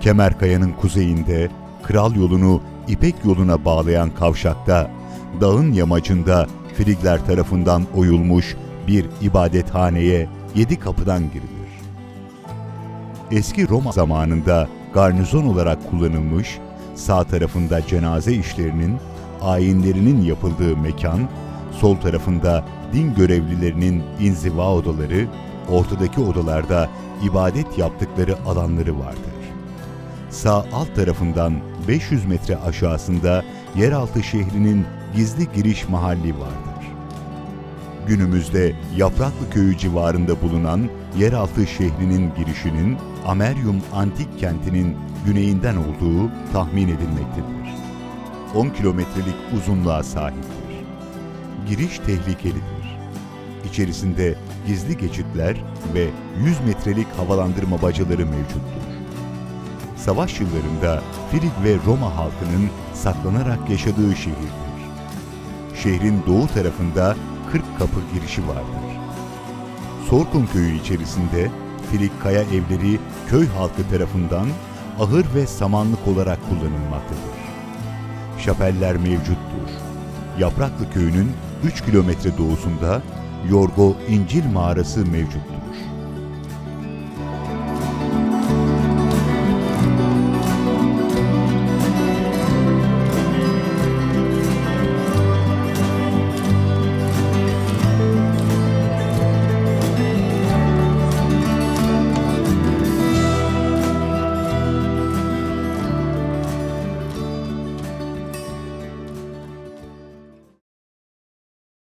Kemerkaya'nın kuzeyinde Kral yolunu İpek yoluna bağlayan kavşakta, dağın yamacında Frigler tarafından oyulmuş bir ibadethaneye yedi kapıdan girilir. Eski Roma zamanında garnizon olarak kullanılmış, sağ tarafında cenaze işlerinin, ayinlerinin yapıldığı mekan, sol tarafında din görevlilerinin inziva odaları, ortadaki odalarda ibadet yaptıkları alanları vardır. Sağ alt tarafından 500 metre aşağısında yeraltı şehrinin gizli giriş mahalli vardır. Günümüzde Yapraklı Köyü civarında bulunan yeraltı şehrinin girişinin Amerium Antik Kenti'nin güneyinden olduğu tahmin edilmektedir. 10 kilometrelik uzunluğa sahiptir. Giriş tehlikelidir. İçerisinde gizli geçitler ve 100 metrelik havalandırma bacaları mevcuttur. Savaş yıllarında Frig ve Roma halkının saklanarak yaşadığı şehirdir. Şehrin doğu tarafında 40 kapı girişi vardır. Sorkun köyü içerisinde Frig kaya evleri köy halkı tarafından ahır ve samanlık olarak kullanılmaktadır. Şapeller mevcuttur. Yapraklı köyünün 3 kilometre doğusunda Yorgo İncil mağarası mevcuttur.